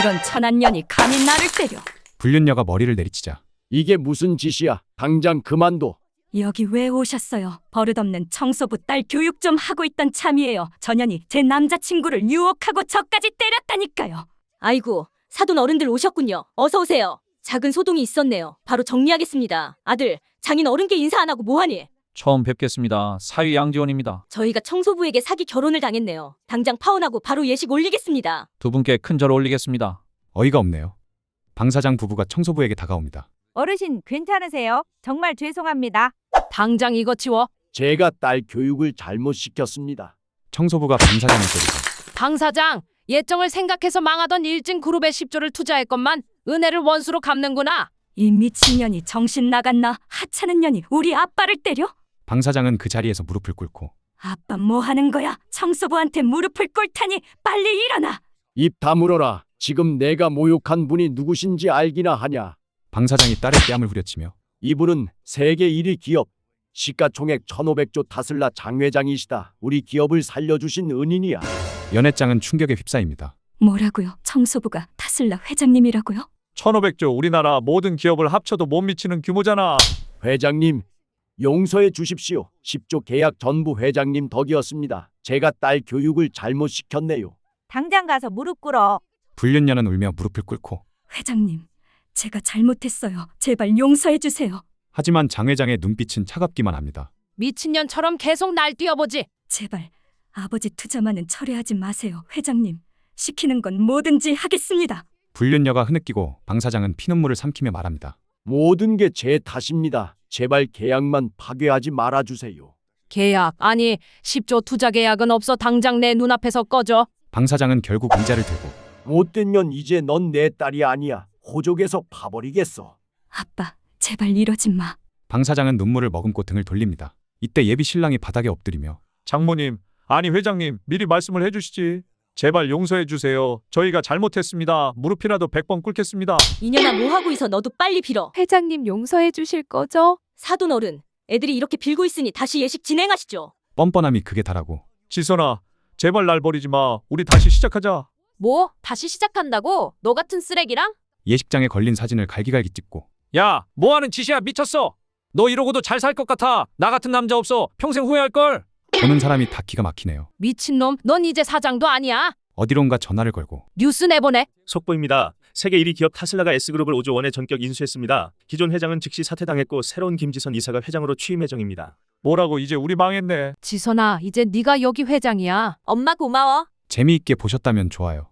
이런 천한 년이 감히 나를 때려. 불륜녀가 머리를 내리치자 이게 무슨 짓이야? 당장 그만둬. 여기 왜 오셨어요? 버릇없는 청소부 딸 교육 좀 하고 있던 참이에요. 전현이 제 남자친구를 유혹하고 저까지 때렸다니까요. 아이고, 사돈 어른들 오셨군요. 어서 오세요. 작은 소동이 있었네요. 바로 정리하겠습니다. 아들, 장인 어른께 인사 안 하고 뭐하니? 처음 뵙겠습니다. 사위 양지원입니다. 저희가 청소부에게 사기 결혼을 당했네요. 당장 파혼하고 바로 예식 올리겠습니다. 두 분께 큰 절 올리겠습니다. 어이가 없네요. 방 사장 부부가 청소부에게 다가옵니다. 어르신 괜찮으세요? 정말 죄송합니다. 당장 이거 치워. 제가 딸 교육을 잘못 시켰습니다. 청소부가 방 사장을 때리자 방 사장, 예정을 생각해서 망하던 일진 그룹에 10조를 투자했건만 은혜를 원수로 갚는구나. 이 미친년이 정신 나갔나? 하찮은 년이 우리 아빠를 때려? 방 사장은 그 자리에서 무릎을 꿇고 아빠 뭐 하는 거야? 청소부한테 무릎을 꿇다니 빨리 일어나. 입 다물어라. 지금 내가 모욕한 분이 누구신지 알기나 하냐? 방 사장이 딸의 뺨을 후려치며 이분은 세계 1위 기업 시가총액 1500조 타슬라 장 회장이시다. 우리 기업을 살려주신 은인이야. 연회장은 충격에 휩싸입니다. 뭐라고요? 청소부가 타슬라 회장님이라고요? 1500조 우리나라 모든 기업을 합쳐도 못 미치는 규모잖아. 회장님, 용서해 주십시오. 10조 계약 전부 회장님 덕이었습니다. 제가 딸 교육을 잘못 시켰네요. 당장 가서 무릎 꿇어. 불륜녀는 울며 무릎을 꿇고 회장님, 제가 잘못했어요. 제발 용서해 주세요. 하지만 장 회장의 눈빛은 차갑기만 합니다. 미친년처럼 계속 날 뛰어보지. 제발 아버지 투자만은 철회하지 마세요. 회장님, 시키는 건 뭐든지 하겠습니다. 불륜녀가 흐느끼고 방 사장은 피눈물을 삼키며 말합니다. 모든 게 제 탓입니다. 제발 계약만 파괴하지 말아 주세요. 계약, 아니 10조 투자 계약은 없어 당장 내 눈앞에서 꺼져. 방 사장은 결국 의자를 들고 못된 년 이제 넌 내 딸이 아니야. 호족에서 파버리겠어. 아빠, 제발 이러지 마. 방 사장은 눈물을 머금고 등을 돌립니다. 이때 예비 신랑이 바닥에 엎드리며 장모님, 아니 회장님, 미리 말씀을 해주시지. 제발 용서해 주세요. 저희가 잘못했습니다. 무릎이라도 100번 꿇겠습니다. 이년아 뭐 하고 있어? 너도 빨리 빌어. 회장님 용서해 주실 거죠? 사돈 어른, 애들이 이렇게 빌고 있으니 다시 예식 진행하시죠. 뻔뻔함이 극에 달하고 지선아, 제발 날 버리지 마. 우리 다시 시작하자. 뭐? 다시 시작한다고? 너 같은 쓰레기랑? 예식장에 걸린 사진을 갈기갈기 찍고 야, 뭐 하는 짓이야? 미쳤어. 너 이러고도 잘 살 것 같아. 나 같은 남자 없어. 평생 후회할 걸. 보는 사람이 다 기가 막히네요. 미친놈, 넌 이제 사장도 아니야. 어디론가 전화를 걸고 뉴스 내보내. 속보입니다. 세계 1위 기업 타슬라가 S그룹을 5조 원에 전격 인수했습니다. 기존 회장은 즉시 사퇴당했고 새로운 김지선 이사가 회장으로 취임 예정입니다. 뭐라고 이제 우리 망했네. 지선아, 이제 네가 여기 회장이야. 엄마 고마워. 재미있게 보셨다면 좋아요.